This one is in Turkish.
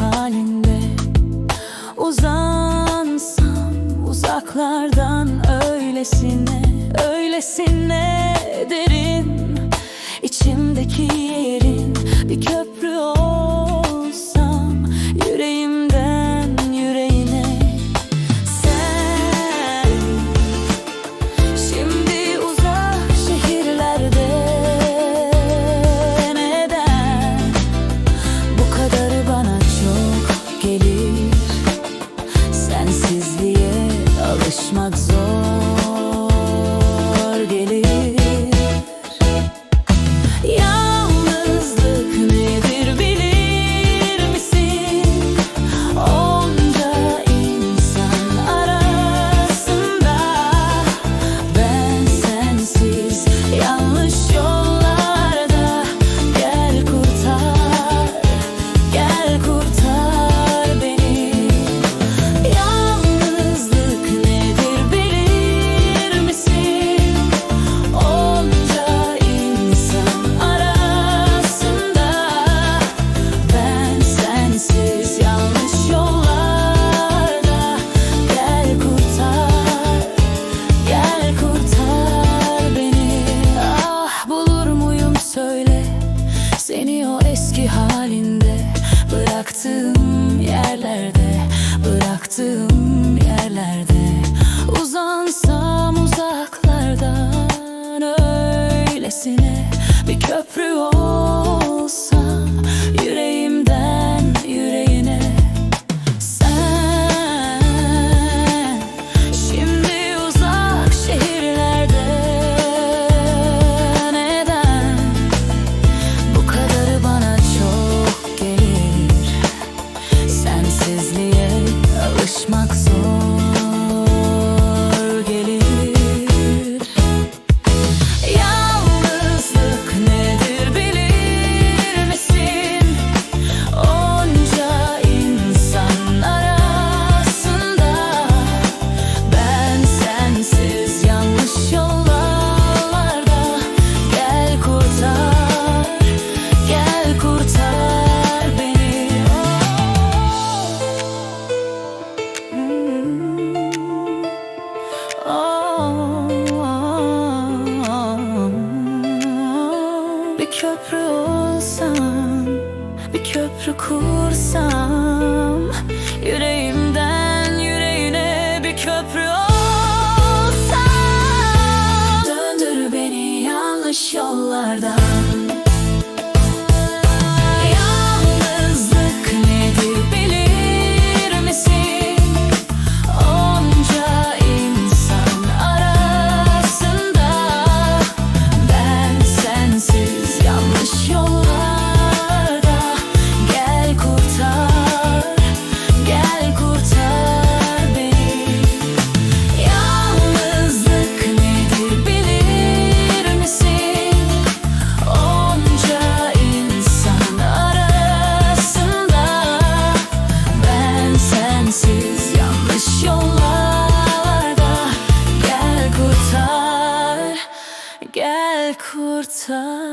halinde. Uzansam uzaklardan öylesine Öylesine derin. İçimdeki yerin bir köprü ol Öylesine bir köprü olsam köprü kursam time.